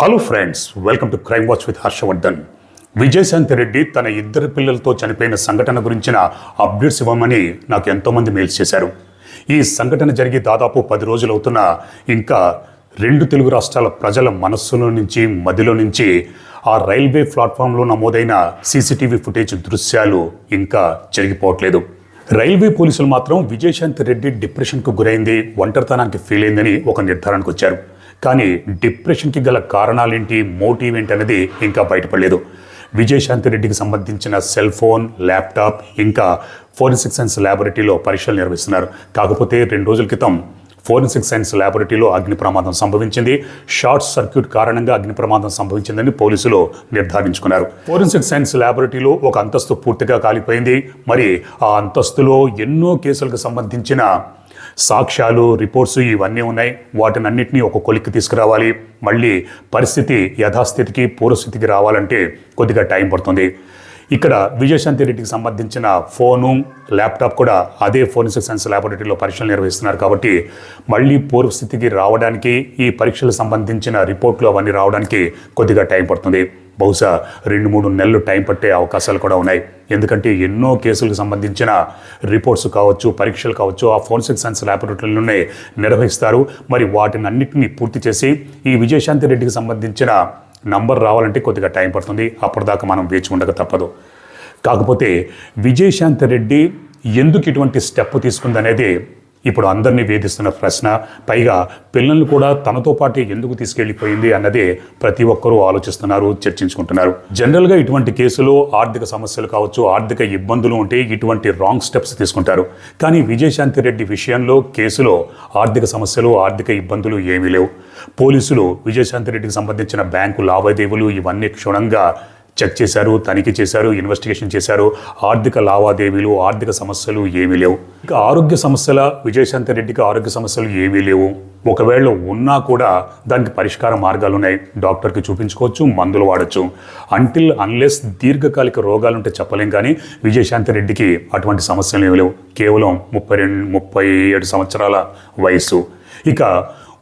Hello friends welcome to crime watch with Harshavardhan Vijayashanti Reddy తన ఇద్దరు పిల్లలతో చనిపోయిన సంఘటన గురించిన అప్డేట్స్ ఇవ్వమని నాకు ఎంతోమంది మెయిల్స్ చేశారు. ఈ సంఘటన జరిగి దాదాపు పది రోజులు అవుతున్నా ఇంకా రెండు తెలుగు రాష్ట్రాల ప్రజల మనస్సులో నుంచి మదిలో నుంచి ఆ రైల్వే ప్లాట్ఫామ్లో నమోదైన సీసీటీవీ ఫుటేజ్ దృశ్యాలు ఇంకా జరిగిపోవట్లేదు. రైల్వే పోలీసులు మాత్రం విజయశాంతి రెడ్డి డిప్రెషన్కు గురైంది ఒంటరితనానికి ఫీల్ అయిందని ఒక నిర్ధారణకు వచ్చారు. కానీ డిప్రెషన్కి గల కారణాలేంటి? మోటివ్ ఏంటి అనేది ఇంకా బయటపడలేదు. విజయశాంతి రెడ్డికి సంబంధించిన సెల్ ఫోన్ ల్యాప్టాప్ ఇంకా ఫోరెన్సిక్ సైన్స్ ల్యాబొరేటరీలో పరీక్షలు నిర్వహిస్తున్నారు. కాకపోతే రెండు రోజుల క్రితం ఫోరెన్సిక్ సైన్స్ ల్యాబొరేటరీలో అగ్ని ప్రమాదం సంభవించింది. షార్ట్ సర్క్యూట్ కారణంగా అగ్ని ప్రమాదం సంభవించిందని పోలీసులు నిర్ధారించుకున్నారు. ఫోరెన్సిక్ సైన్స్ ల్యాబొరేటరీలో ఒక అంతస్తు పూర్తిగా కాలిపోయింది. మరి ఆ అంతస్తులో ఎన్నో కేసులకు సంబంధించిన సాక్ష్యాలు రిపోర్ట్స్ ఇవన్నీ ఉన్నాయి. వాటిని అన్నింటినీ ఒక కొలిక్కి తీసుకురావాలి. మళ్ళీ పరిస్థితి యథాస్థితికి పూర్వస్థితికి రావాలంటే కొద్దిగా టైం పడుతుంది. ఇక్కడ విజయశాంతి రెడ్డికి సంబంధించిన ఫోను ల్యాప్టాప్ కూడా అదే ఫోరెన్సిక్ సైన్స్ ల్యాబొరేటరీలో పరీక్షలు నిర్వహిస్తున్నారు కాబట్టి మళ్ళీ పూర్వస్థితికి రావడానికి ఈ పరీక్షలకు సంబంధించిన రిపోర్ట్లు అవన్నీ రావడానికి కొద్దిగా టైం పడుతుంది. బహుశా రెండు మూడు నెలలు టైం పట్టే అవకాశాలు కూడా ఉన్నాయి. ఎందుకంటే ఎన్నో కేసులకు సంబంధించిన రిపోర్ట్స్ కావచ్చు పరీక్షలు కావచ్చు ఆ ఫోరెన్సిక్ సైన్స్ ల్యాబొరేటరీలోనే నిర్వహిస్తారు. మరి వాటిని అన్నింటినీ పూర్తి చేసి ఈ విజయశాంతి రెడ్డికి సంబంధించిన నంబర్ రావాలంటే కొద్దిగా టైం పడుతుంది. అప్పటిదాకా మనం వేచి ఉండక తప్పదు. కాకపోతే విజయశాంతి రెడ్డి ఎందుకు ఇటువంటి స్టెప్ తీసుకుందనేది ఇప్పుడు అందరినీ వేధిస్తున్న ప్రశ్న పైగా పిల్లల్ని కూడా తనతో పాటు ఎందుకు తీసుకెళ్ళిపోయింది అన్నదే ప్రతి ఒక్కరూ ఆలోచిస్తున్నారు చర్చించుకుంటున్నారు. జనరల్గా ఇటువంటి కేసులు ఆర్థిక సమస్యలు కావచ్చు ఆర్థిక ఇబ్బందులు ఉంటే ఇటువంటి రాంగ్ స్టెప్స్ తీసుకుంటారు. కానీ విజయశాంతి రెడ్డి విషయంలో కేసులో ఆర్థిక సమస్యలు ఆర్థిక ఇబ్బందులు ఏమీ లేవు. పోలీసులు విజయశాంతి రెడ్డికి సంబంధించిన బ్యాంకు లావాదేవీలు ఇవన్నీ క్షుణ్ణంగా చెక్ చేశారు తనిఖీ చేశారు ఇన్వెస్టిగేషన్ చేశారు. ఆర్థిక లావాదేవీలు ఆర్థిక సమస్యలు ఏమీ లేవు. ఇక ఆరోగ్య సమస్యల విజయశాంతి రెడ్డికి ఆరోగ్య సమస్యలు ఏమీ లేవు. ఒకవేళ ఉన్నా కూడా దానికి పరిష్కార మార్గాలు ఉన్నాయి. డాక్టర్కి చూపించుకోవచ్చు మందులు వాడచ్చు. అంటిల్ అన్లెస్ దీర్ఘకాలిక రోగాలుంటే చెప్పలేం కానీ విజయశాంతి రెడ్డికి అటువంటి సమస్యలు ఏమి లేవు. కేవలం ముప్పై రెండు ముప్పై ఏడు సంవత్సరాల వయసు ఇక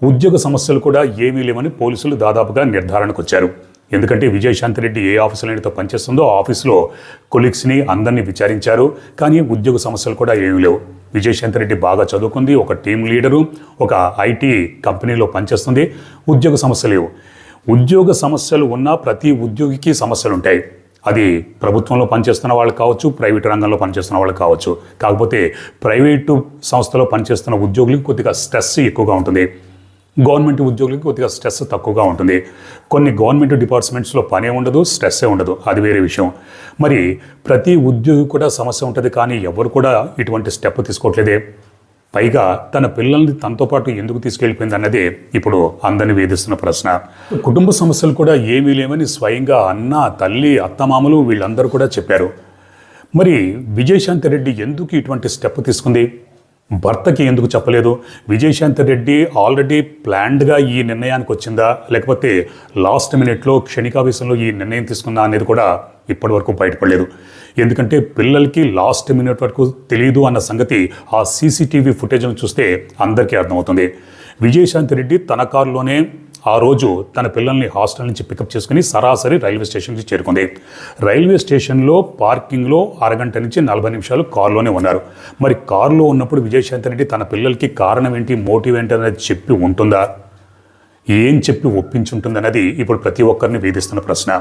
ఉద్యోగ సమస్యలు కూడా ఏమీ లేవని పోలీసులు దాదాపుగా నిర్ధారణకు వచ్చారు. ఎందుకంటే విజయశాంతి రెడ్డి ఏ ఆఫీసులతో పనిచేస్తుందో ఆ ఆఫీసులో కొలీగ్స్ని అందరినీ విచారించారు. కానీ ఉద్యోగ సమస్యలు కూడా ఏమీ లేవు. విజయశాంతి రెడ్డి బాగా చదువుకుంది ఒక టీం లీడరు ఒక ఐటీ కంపెనీలో పనిచేస్తుంది. ఉద్యోగ సమస్యలు లేవు. ఉద్యోగ సమస్యలు ఉన్న ప్రతి ఉద్యోగికి సమస్యలు ఉంటాయి. అది ప్రభుత్వంలో పనిచేస్తున్న వాళ్ళు కావచ్చు ప్రైవేట్ రంగంలో పనిచేస్తున్న వాళ్ళు కావచ్చు. కాకపోతే ప్రైవేటు సంస్థలో పనిచేస్తున్న ఉద్యోగులకు కొద్దిగా స్ట్రెస్ ఎక్కువగా ఉంటుంది. గవర్నమెంట్ ఉద్యోగులకి కొద్దిగా స్ట్రెస్ తక్కువగా ఉంటుంది. కొన్ని గవర్నమెంట్ డిపార్ట్మెంట్స్లో పనే ఉండదు స్ట్రెస్సే ఉండదు. అది వేరే విషయం. మరి ప్రతి ఉద్యోగి కూడా సమస్య ఉంటుంది కానీ ఎవరు కూడా ఇటువంటి స్టెప్ తీసుకోవట్లేదే. పైగా తన పిల్లల్ని తనతో పాటు ఎందుకు తీసుకెళ్ళిపోయింది అన్నదే ఇప్పుడు అందరిని వేధిస్తున్న ప్రశ్న. కుటుంబ సమస్యలు కూడా ఏమీ లేవని స్వయంగా అన్న తల్లి అత్తమామలు వీళ్ళందరూ కూడా చెప్పారు. మరి విజయశాంతి రెడ్డి ఎందుకు ఇటువంటి స్టెప్ తీసుకుంది? భర్తకి ఎందుకు చెప్పలేదు? విజయశాంతి రెడ్డి ఆల్రెడీ ప్లాన్డ్గా ఈ నిర్ణయానికి వచ్చిందా? లేకపోతే లాస్ట్ మినిట్లో క్షణికావేశంలో ఈ నిర్ణయం తీసుకుందా అనేది కూడా ఇప్పటివరకు బయటపడలేదు. ఎందుకంటే పిల్లలకి లాస్ట్ మినిట్ వరకు తెలియదు అన్న సంగతి ఆ సీసీటీవీ ఫుటేజ్ను చూస్తే అందరికీ అర్థమవుతుంది. విజయశాంతి రెడ్డి తన కారులోనే ఆ రోజు తన పిల్లల్ని హాస్టల్ నుంచి పికప్ చేసుకుని సరాసరి రైల్వే స్టేషన్కి చేరుకుంది. రైల్వే స్టేషన్లో పార్కింగ్లో అరగంట నుంచి నలభై నిమిషాలు కారులోనే ఉన్నారు. మరి కారులో ఉన్నప్పుడు విజయశాంతి రెడ్డి తన పిల్లలకి కారణం ఏంటి మోటివ్ ఏంటి అనేది చెప్పి ఉంటుందా? ఏం చెప్పి ఒప్పించుంటుందన్నది ఇప్పుడు ప్రతి ఒక్కరిని వేధిస్తున్న ప్రశ్న.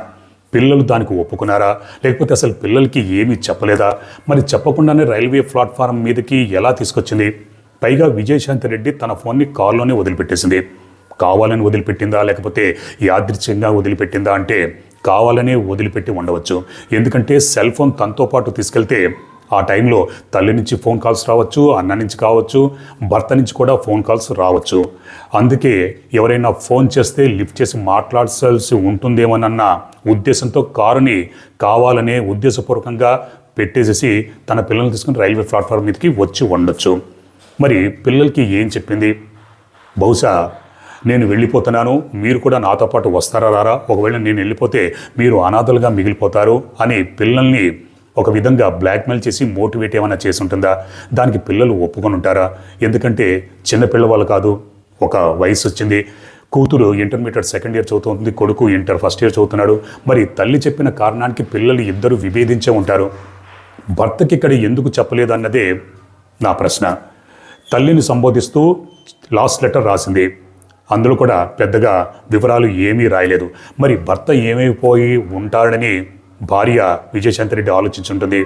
పిల్లలు దానికి ఒప్పుకున్నారా? లేకపోతే అసలు పిల్లలకి ఏమీ చెప్పలేదా? మరి చెప్పకుండానే రైల్వే ప్లాట్ఫారం మీదకి ఎలా తీసుకొచ్చింది? పైగా విజయశాంతి రెడ్డి తన ఫోన్ని కారులోనే వదిలిపెట్టేసింది. కావాలని వదిలిపెట్టిందా? లేకపోతే యాదృచ్ఛికంగా వదిలిపెట్టిందా? అంటే కావాలనే వదిలిపెట్టి ఉండవచ్చు. ఎందుకంటే సెల్ ఫోన్ తనతో పాటు తీసుకెళ్తే ఆ టైంలో తల్లి నుంచి ఫోన్ కాల్స్ రావచ్చు అన్న నుంచి కావచ్చు భర్త నుంచి కూడా ఫోన్ కాల్స్ రావచ్చు. అందుకే ఎవరైనా ఫోన్ చేస్తే లిఫ్ట్ చేసి మాట్లాడాల్సి ఉంటుందేమోనన్న ఉద్దేశంతో కారుని కావాలనే ఉద్దేశపూర్వకంగా పెట్టేసేసి తన పిల్లల్ని తీసుకుని రైల్వే ప్లాట్ఫామ్ మీదకి వచ్చి ఉండొచ్చు. మరి పిల్లలకి ఏం చెప్పింది? బహుశా నేను వెళ్ళిపోతున్నాను మీరు కూడా నాతో పాటు వస్తారా రారా? ఒకవేళ నేను వెళ్ళిపోతే మీరు అనాథలుగా మిగిలిపోతారు అని పిల్లల్ని ఒక విధంగా బ్లాక్మెయిల్ చేసి మోటివేట్ ఏమైనా చేసి ఉంటుందా దానికి పిల్లలు ఒప్పుకొని ఉంటారా ఎందుకంటే చిన్నపిల్లవాళ్ళు కాదు ఒక వయసు వచ్చింది. కూతురు ఇంటర్మీడియట్ సెకండ్ ఇయర్ చదువుతుంది కొడుకు ఇంటర్ ఫస్ట్ ఇయర్ చదువుతున్నాడు. మరి తల్లి చెప్పిన కారణానికి పిల్లలు ఇద్దరు విభేదించే ఉంటారు. భర్తకి ఇక్కడ ఎందుకు చెప్పలేదు అన్నదే నా ప్రశ్న. తల్లిని సంబోధిస్తూ లాస్ట్ లెటర్ రాసింది. అందులో కూడా పెద్దగా వివరాలు ఏమీ రాయలేదు. మరి భర్త ఏమైపోయి ఉంటాడని భార్య విజయశాంతిరెడ్డి ఆలోచించుంటుంది.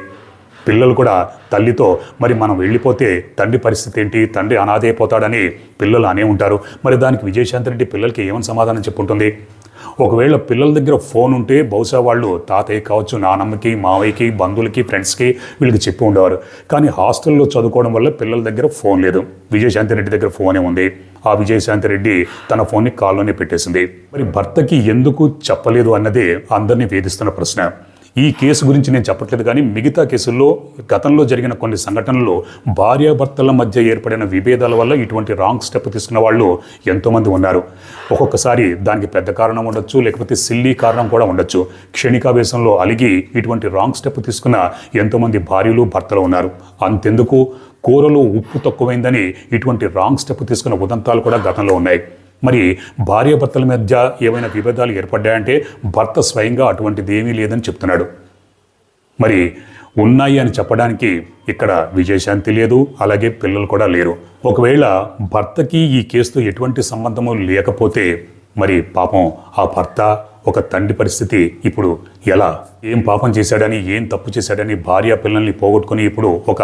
పిల్లలు కూడా తల్లితో మరి మనం వెళ్ళిపోతే తండ్రి పరిస్థితి ఏంటి? తండ్రి అనాథ అయిపోతాడని పిల్లలు అనే ఉంటారు. మరి దానికి విజయశాంతిరెడ్డి పిల్లలకి ఏమని సమాధానం చెప్పుంటుంది? ఒకవేళ పిల్లల దగ్గర ఫోన్ ఉంటే బహుశా వాళ్ళు తాతయ్య కావచ్చు నానమ్మకి మావయ్యకి బంధువులకి ఫ్రెండ్స్కి వీళ్ళకి చెప్పి ఉండేవారు. కానీ హాస్టల్లో చదువుకోవడం వల్ల పిల్లల దగ్గర ఫోన్ లేదు. విజయశాంతి రెడ్డి దగ్గర ఫోనే ఉంది. ఆ విజయశాంతి రెడ్డి తన ఫోన్ని కాల్లోనే పెట్టేసింది. మరి భర్తకి ఎందుకు చెప్పలేదు అన్నదే అందరినీ వేధిస్తున్న ప్రశ్న. ఈ కేసు గురించి నేను చెప్పట్లేదు కానీ మిగతా కేసుల్లో గతంలో జరిగిన కొన్ని సంఘటనలు భార్యాభర్తల మధ్య ఏర్పడిన విభేదాల వల్ల ఇటువంటి రాంగ్ స్టెప్ తీసుకున్న వాళ్ళు ఎంతోమంది ఉన్నారు. ఒక్కొక్కసారి దానికి పెద్ద కారణం ఉండొచ్చు లేకపోతే సిల్లీ కారణం కూడా ఉండొచ్చు. క్షణికావేశంలో అలిగి ఇటువంటి రాంగ్ స్టెప్ తీసుకున్న ఎంతోమంది భార్యలు భర్తలు ఉన్నారు. అంతెందుకు? కూరలో ఉప్పు తక్కువైందని ఇటువంటి రాంగ్ స్టెప్ తీసుకున్న ఉదంతాలు కూడా గతంలో ఉన్నాయి. మరి భార్యాభర్తల మధ్య ఏమైనా విభేదాలు ఏర్పడ్డాయంటే భర్త స్వయంగా అటువంటిది ఏమీ లేదని చెప్తున్నాడు. మరి ఉన్నాయి అని చెప్పడానికి ఇక్కడ విజయశాంతి లేదు అలాగే పిల్లలు కూడా లేరు. ఒకవేళ భర్తకి ఈ కేసుతో ఎటువంటి సంబంధము లేకపోతే మరి పాపం ఆ భర్త ఒక తండ్రి పరిస్థితి ఇప్పుడు ఎలా? ఏం పాపం చేశాడని ఏం తప్పు చేశాడని భార్య పిల్లల్ని పోగొట్టుకుని ఇప్పుడు ఒక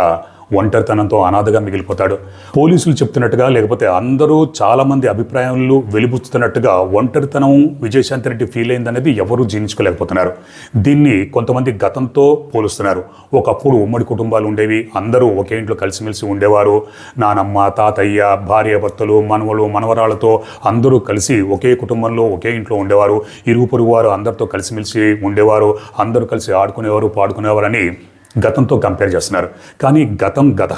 ఒంటరితనంతో అనాథగా మిగిలిపోతాడు. పోలీసులు చెప్తున్నట్టుగా లేకపోతే అందరూ చాలామంది అభిప్రాయాలు వెలిబుచ్చుతున్నట్టుగా ఒంటరితనం విజయశాంతి రెడ్డి ఫీల్ అయిందనేది ఎవరూ జీర్ణించుకోలేకపోతున్నారు. దీన్ని కొంతమంది గతంతో పోలుస్తున్నారు. ఒకప్పుడు ఉమ్మడి కుటుంబాలు ఉండేవి. అందరూ ఒకే ఇంట్లో కలిసిమెలిసి ఉండేవారు. నానమ్మ తాతయ్య భార్యాభర్తలు మనవలు మనవరాలతో అందరూ కలిసి ఒకే కుటుంబంలో ఒకే ఇంట్లో ఉండేవారు. ఇరుగు పొరుగు వారు అందరితో కలిసిమెలిసి ఉండేవారు. అందరూ కలిసి ఆడుకునేవారు పాడుకునేవారని గతంతో కంపేర్ చేస్తున్నారు. కానీ గతం గత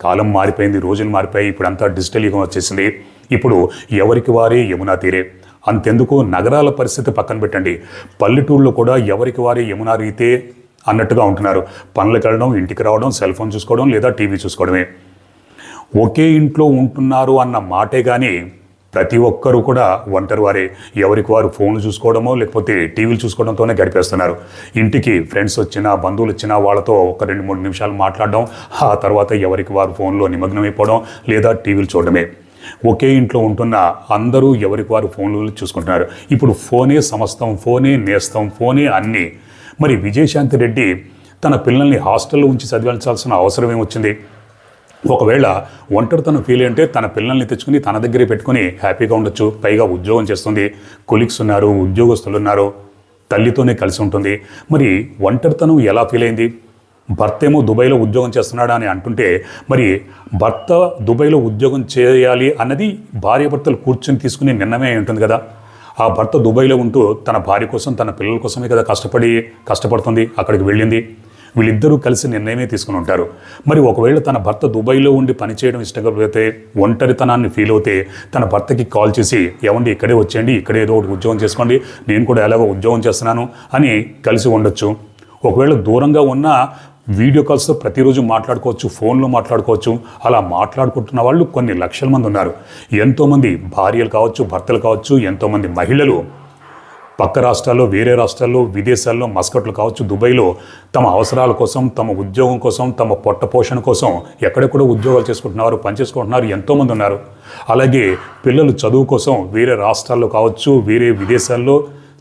కాలం మారిపోయింది రోజులు మారిపోయి ఇప్పుడు అంతా డిజిటల్ యుగం వచ్చేసింది. ఇప్పుడు ఎవరికి వారే యమునా తీరే. అంతెందుకు నగరాల పరిస్థితి పక్కన పెట్టండి. పల్లెటూళ్ళు కూడా ఎవరికి వారే యమునా రీతే అన్నట్టుగా ఉంటున్నారు. పనులకు వెళ్ళడం ఇంటికి రావడం సెల్ ఫోన్ చూసుకోవడం లేదా టీవీ చూసుకోవడమే. ఒకే ఇంట్లో ఉంటున్నారు అన్న మాటే కానీ ప్రతి ఒక్కరూ కూడా ఒంటరి వారే. ఎవరికి వారు ఫోన్లు చూసుకోవడమో లేకపోతే టీవీలు చూసుకోవడంతోనే గడిపేస్తున్నారు. ఇంటికి ఫ్రెండ్స్ వచ్చినా బంధువులు వచ్చినా వాళ్ళతో ఒక రెండు మూడు నిమిషాలు మాట్లాడడం ఆ తర్వాత ఎవరికి వారు ఫోన్లో నిమగ్నమైపోవడం లేదా టీవీలు చూడడమే. ఒకే ఇంట్లో ఉంటున్న అందరూ ఎవరికి వారు ఫోన్లు చూసుకుంటున్నారు. ఇప్పుడు ఫోనే సమస్తం ఫోనే నేస్తం ఫోనే అన్నీ. మరి విజయశాంతి రెడ్డి తన పిల్లల్ని హాస్టల్లో ఉంచి చదివించాల్సిన అవసరం ఏమొచ్చింది? ఒకవేళ ఒంటరితనం ఫీల్ అంటే తన పిల్లల్ని తెచ్చుకుని తన దగ్గరే పెట్టుకుని హ్యాపీగా ఉండొచ్చు. పైగా ఉద్యోగం చేస్తుంది. కొలీగ్స్ ఉన్నారు ఉద్యోగస్తులు ఉన్నారు తల్లితోనే కలిసి ఉంటుంది. మరి ఒంటరితనం ఎలా ఫీల్ అయింది? భర్త ఏమో దుబాయ్లో ఉద్యోగం చేస్తున్నాడా అని అంటుంటే మరి భర్త దుబాయ్లో ఉద్యోగం చేయాలి అన్నది భార్యాభర్తలు కూర్చొని తీసుకునే నిర్ణయమే ఉంటుంది కదా. ఆ భర్త దుబాయ్లో ఉంటూ తన భార్య కోసం తన పిల్లల కోసమే కదా కష్టపడి కష్టపడుతుంది అక్కడికి వెళ్ళింది. వీళ్ళిద్దరూ కలిసి నిర్ణయమే తీసుకుని ఉంటారు. మరి ఒకవేళ తన భర్త దుబాయ్లో ఉండి పనిచేయడం ఇష్టకపోతే ఒంటరితనాన్ని ఫీల్ అవుతే తన భర్తకి కాల్ చేసి ఏమండి ఇక్కడే వచ్చేయండి ఇక్కడే ఏదో ఒకటి ఉద్యోగం చేసుకోండి నేను కూడా ఎలాగో ఉద్యోగం చేస్తున్నాను అని కలిసి ఉండొచ్చు. ఒకవేళ దూరంగా ఉన్న వీడియో కాల్స్తో ప్రతిరోజు మాట్లాడుకోవచ్చు ఫోన్లో మాట్లాడుకోవచ్చు. అలా మాట్లాడుకుంటున్న వాళ్ళు కొన్ని లక్షల మంది ఉన్నారు. ఎంతోమంది భార్యలు కావచ్చు భర్తలు కావచ్చు ఎంతోమంది మహిళలు పక్క రాష్ట్రాల్లో వేరే రాష్ట్రాల్లో విదేశాల్లో మస్కట్లు కావచ్చు. దుబాయ్లో తమ అవసరాల కోసం తమ ఉద్యోగం కోసం తమ పొట్ట పోషణ కోసం ఎక్కడెక్కడో ఉద్యోగాలు చేసుకుంటున్నారు పనిచేసుకుంటున్నారు ఎంతోమంది ఉన్నారు. అలాగే పిల్లలు చదువు కోసం వేరే రాష్ట్రాల్లో కావచ్చు వేరే విదేశాల్లో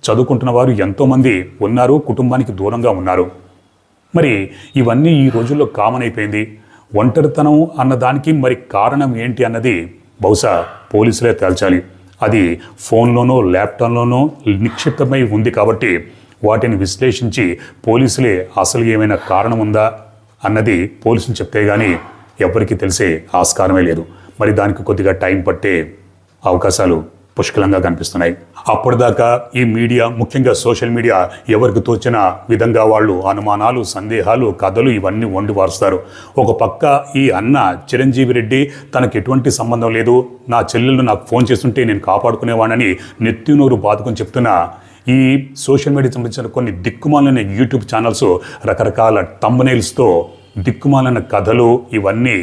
చదువుకుంటున్న వారు ఎంతోమంది ఉన్నారు కుటుంబానికి దూరంగా ఉన్నారు. మరి ఇవన్నీ ఈ రోజుల్లో కామన్ అయిపోయింది. ఒంటరితనం అన్నదానికి మరి కారణం ఏంటి అన్నది బహుశా పోలీసులే తేల్చాలి. అది ఫోన్లోనో ల్యాప్టాప్లోనో నిక్షిప్తమై ఉంది కాబట్టి వాటిని విశ్లేషించి పోలీసులే అసలు ఏమైనా కారణం ఉందా అన్నది పోలీసులు చెప్తే కానీ ఎవరికీ తెలిసే ఆస్కారమే లేదు. మరి దానికి కొద్దిగా టైం పట్టే అవకాశాలు పుష్కలంగా కనిపిస్తున్నాయి. అప్పటిదాకా ఈ మీడియా ముఖ్యంగా సోషల్ మీడియా ఎవరికి తోచిన విధంగా వాళ్ళు అనుమానాలు సందేహాలు కథలు ఇవన్నీ వండి వారుస్తారు. ఒక పక్క ఈ అన్న చిరంజీవి రెడ్డి తనకు ఎటువంటి సంబంధం లేదు. నా చెల్లెళ్ళు నాకు ఫోన్ చేస్తుంటే నేను కాపాడుకునేవాడిని నెత్తినూరు బాదుకొని చెప్తున్న. ఈ సోషల్ మీడియా సంబంధించిన కొన్ని దిక్కుమాలైన యూట్యూబ్ ఛానల్స్ రకరకాల టంబనైల్స్తో దిక్కుమాలైన కథలు ఇవన్నీ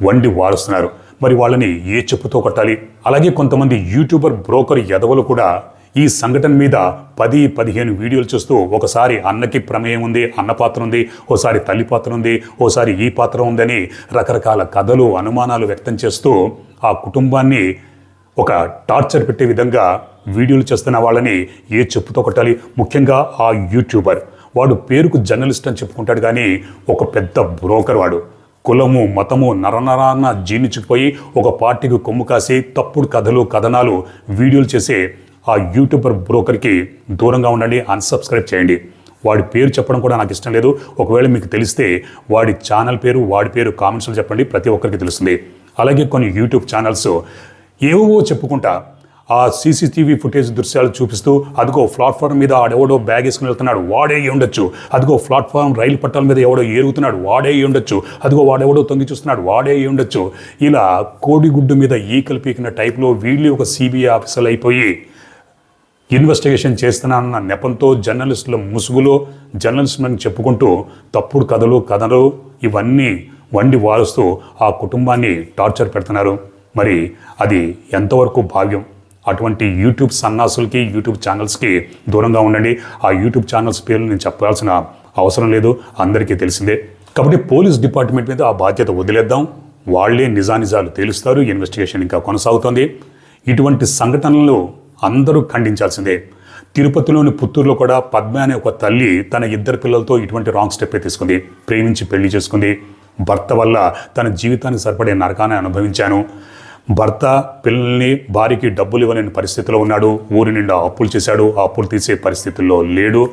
వండి వారుస్తున్నారు. మరి వాళ్ళని ఏ చెప్పుతో కొట్టాలి? అలాగే కొంతమంది యూట్యూబర్ బ్రోకర్ ఎదవలు కూడా ఈ సంఘటన మీద పది పదిహేను వీడియోలు చూస్తూ ఒకసారి అన్నకి ప్రమేయం ఉంది అన్న పాత్ర ఉంది ఓసారి తల్లి పాత్ర ఉంది ఓసారి ఈ పాత్ర ఉందని రకరకాల కథలు అనుమానాలు వ్యక్తం చేస్తూ ఆ కుటుంబాన్ని ఒక టార్చర్ పెట్టే విధంగా వీడియోలు చేస్తున్న వాళ్ళని ఏ చెప్పుతో కొట్టాలి? ముఖ్యంగా ఆ యూట్యూబర్. వాడు పేరుకు జర్నలిస్ట్ అని చెప్పుకుంటాడు కానీ ఒక పెద్ద బ్రోకర్ వాడు. కులము మతము నరనరాన జీర్ణించుకుపోయి ఒక పార్టీకి కొమ్ము కాసి తప్పుడు కథలు కథనాలు వీడియోలు చేసే ఆ యూట్యూబర్ బ్రోకర్కి దూరంగా ఉండండి అన్సబ్స్క్రైబ్ చేయండి. వాడి పేరు చెప్పడం కూడా నాకు ఇష్టం లేదు. ఒకవేళ మీకు తెలిస్తే వాడి ఛానల్ పేరు వాడి పేరు కామెంట్స్లో చెప్పండి ప్రతి ఒక్కరికి తెలుస్తుంది. అలాగే కొన్ని యూట్యూబ్ ఛానల్స్ ఏవో చెప్పుకుంటా ఆ సీసీటీవీ ఫుటేజ్ దృశ్యాలు చూపిస్తూ అదిగో ప్లాట్ఫామ్ మీద ఆడెవడో బ్యాగ్ వేసుకుని వెళ్తున్నాడు వాడే ఉండొచ్చు. అదిగో ప్లాట్ఫామ్ రైలు పట్టాల మీద ఎవడో ఏరుగుతున్నాడు వాడే ఉండొచ్చు. అదిగో వాడెవడో తొంగి చూస్తున్నాడు వాడే ఉండొచ్చు. ఇలా కోడిగుడ్డు మీద ఈకలు పీకిన టైప్లో వీళ్ళు ఒక సిబిఐ ఆఫీసర్లు అయిపోయి ఇన్వెస్టిగేషన్ చేస్తున్నానన్న నెపంతో జర్నలిస్టుల ముసుగులో జర్నలిస్టులను చెప్పుకుంటూ తప్పుడు కథలు కథలు ఇవన్నీ వండి వారుస్తూ ఆ కుటుంబాన్ని టార్చర్ పెడుతున్నారు. మరి అది ఎంతవరకు భావ్యం అటువంటి యూట్యూబ్ సన్నాసులకి యూట్యూబ్ ఛానల్స్కి దూరంగా ఉండండి. ఆ యూట్యూబ్ ఛానల్స్ పేర్లు నేను చెప్పాల్సిన అవసరం లేదు. అందరికీ తెలిసిందే. కాబట్టి పోలీస్ డిపార్ట్మెంట్ మీద ఆ బాధ్యత వదిలేద్దాం. వాళ్ళే నిజానిజాలు తేలుస్తారు. ఇన్వెస్టిగేషన్ ఇంకా కొనసాగుతోంది. ఇటువంటి సంఘటనలు అందరూ ఖండించాల్సిందే. తిరుపతిలోని పుత్తూరులో కూడా పద్మ అనే ఒక తల్లి తన ఇద్దరు పిల్లలతో ఇటువంటి రాంగ్ స్టెప్ తీసుకుంది. ప్రేమించి పెళ్ళి చేసుకుంది. భర్త వల్ల తన జీవితాన్ని సరిపడే నరకాన్ని అనుభవించాను. భర్త పిల్లల్ని భార్యకి డబ్బులు ఇవ్వలేని పరిస్థితిలో ఉన్నాడు. ఊరి నిండా అప్పులు చేశాడు. ఆ అప్పులు తీసే పరిస్థితుల్లో లేడు.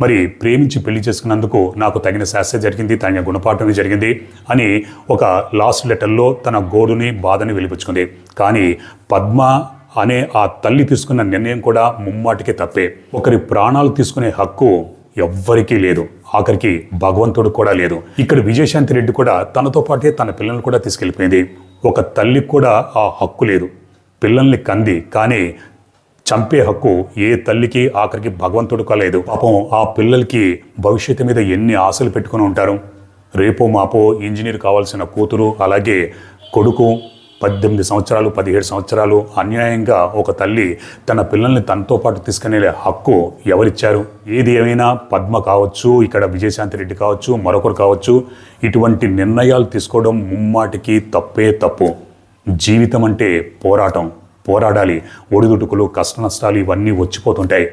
మరి ప్రేమించి పెళ్ళి చేసుకున్నందుకు నాకు తగిన శాస్త్ర జరిగింది తగిన గుణపాఠం జరిగింది అని ఒక లాస్ట్ లెటర్లో తన గోడుని బాధని వెలిపించుకుంది కానీ పద్మ అనే ఆ తల్లి తీసుకున్న నిర్ణయం కూడా ముమ్మాటికి తప్పే. ఒకరి ప్రాణాలు తీసుకునే హక్కు ఎవ్వరికీ లేదు. ఆఖరికి భగవంతుడు కూడా లేదు. ఇక్కడ విజయశాంతి రెడ్డి కూడా తనతో పాటే తన పిల్లల్ని కూడా తీసుకెళ్ళిపోయింది. ఒక తల్లికి కూడా ఆ హక్కు లేదు. పిల్లల్ని కంది కానీ చంపే హక్కు ఏ తల్లికి ఆఖరికి భగవంతుడు కాలేదు. పాపం ఆ పిల్లలకి భవిష్యత్తు మీద ఎన్ని ఆశలు పెట్టుకుని ఉంటారు? రేపో మాపో ఇంజనీర్ కావాల్సిన కూతురు అలాగే కొడుకు పద్దెనిమిది సంవత్సరాలు పదిహేడు సంవత్సరాలు అన్యాయంగా ఒక తల్లి తన పిల్లల్ని తనతో పాటు తీసుకునే హక్కు ఎవరిచ్చారు? ఏది ఏమైనా పద్మ కావచ్చు ఇక్కడ విజయశాంతి రెడ్డి కావచ్చు మరొకరు కావచ్చు ఇటువంటి నిర్ణయాలు తీసుకోవడం ముమ్మాటికి తప్పే తప్పు. జీవితం అంటే పోరాటం పోరాడాలి. ఒడిదుడుకులు కష్ట నష్టాలు ఇవన్నీ వచ్చిపోతుంటాయి.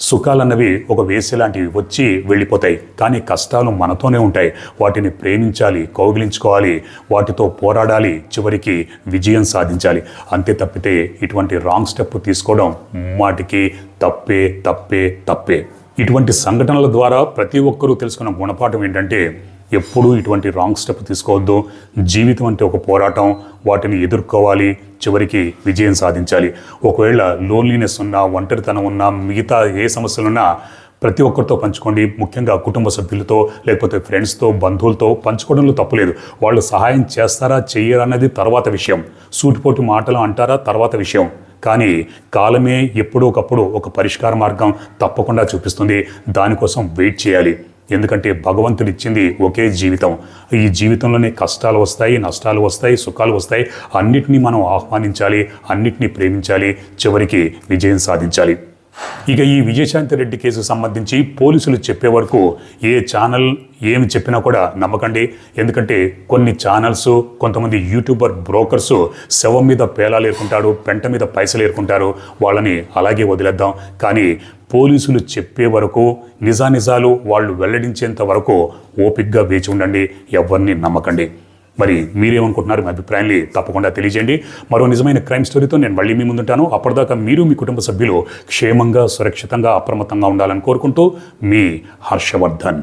సుఖాలన్నవి ఒక వేసే లాంటివి వచ్చి వెళ్ళిపోతాయి. కానీ కష్టాలు మనతోనే ఉంటాయి. వాటిని ప్రేమించాలి కౌగిలించుకోవాలి వాటితో పోరాడాలి చివరికి విజయం సాధించాలి. అంతే తప్పితే ఇటువంటి రాంగ్ స్టెప్ తీసుకోవడం మాటికి తప్పే తప్పే తప్పే. ఇటువంటి సంఘటనల ద్వారా ప్రతి ఒక్కరూ తెలుసుకున్న గుణపాఠం ఏంటంటే ఎప్పుడూ ఇటువంటి రాంగ్ స్టెప్ తీసుకోవద్దు. జీవితం అంటే ఒక పోరాటం. వాటిని ఎదుర్కోవాలి. చివరికి విజయం సాధించాలి. ఒకవేళ లోన్లీనెస్ ఉన్నా ఒంటరితనం ఉన్నా మిగతా ఏ సమస్యలున్నా ప్రతి ఒక్కరితో పంచుకోండి. ముఖ్యంగా కుటుంబ సభ్యులతో లేకపోతే ఫ్రెండ్స్తో బంధువులతో పంచుకోవడంలో తప్పులేదు వాళ్ళు సహాయం చేస్తారా చెయ్యరా అన్నది తర్వాత విషయం. సూటిపోటు మాటలు అంటారా తర్వాత విషయం. కానీ కాలమే ఎప్పుడో ఒకప్పుడు ఒక పరిష్కార మార్గం తప్పకుండా చూపిస్తుంది. దానికోసం వెయిట్ చేయాలి. ఎందుకంటే భగవంతుడు ఇచ్చింది ఒకే జీవితం. ఈ జీవితంలోనే కష్టాలు వస్తాయి నష్టాలు వస్తాయి సుఖాలు వస్తాయి. అన్నిటినీ మనం ఆహ్వానించాలి అన్నిటినీ ప్రేమించాలి చివరికి విజయం సాధించాలి. ఇక ఈ విజయశాంతి రెడ్డి కేసు సంబంధించి పోలీసులు చెప్పే వరకు ఏ ఛానల్ ఏమి చెప్పినా కూడా నమ్మకండి. ఎందుకంటే కొన్ని ఛానల్స్ కొంతమంది యూట్యూబర్ బ్రోకర్స్ శవం మీద పేలాలు ఏర్కుంటారు పెంట మీద పైసలు ఏర్కుంటారు. వాళ్ళని అలాగే వదిలేద్దాం. కానీ పోలీసులు చెప్పే వరకు నిజానిజాలు వాళ్ళు వెల్లడించేంత వరకు ఓపిక్గా వేచి ఉండండి. ఎవరిని నమ్మకండి. మరి మీరేమనుకుంటున్నారు? మీ అభిప్రాయాన్ని తప్పకుండా తెలియజేయండి. మరో నిజమైన క్రైమ్ స్టోరీతో నేను మళ్ళీ మీ ముందుంటాను. అప్పటిదాకా మీరు మీ కుటుంబ సభ్యులు క్షేమంగా సురక్షితంగా అప్రమత్తంగా ఉండాలని కోరుకుంటూ మీ హర్షవర్ధన్.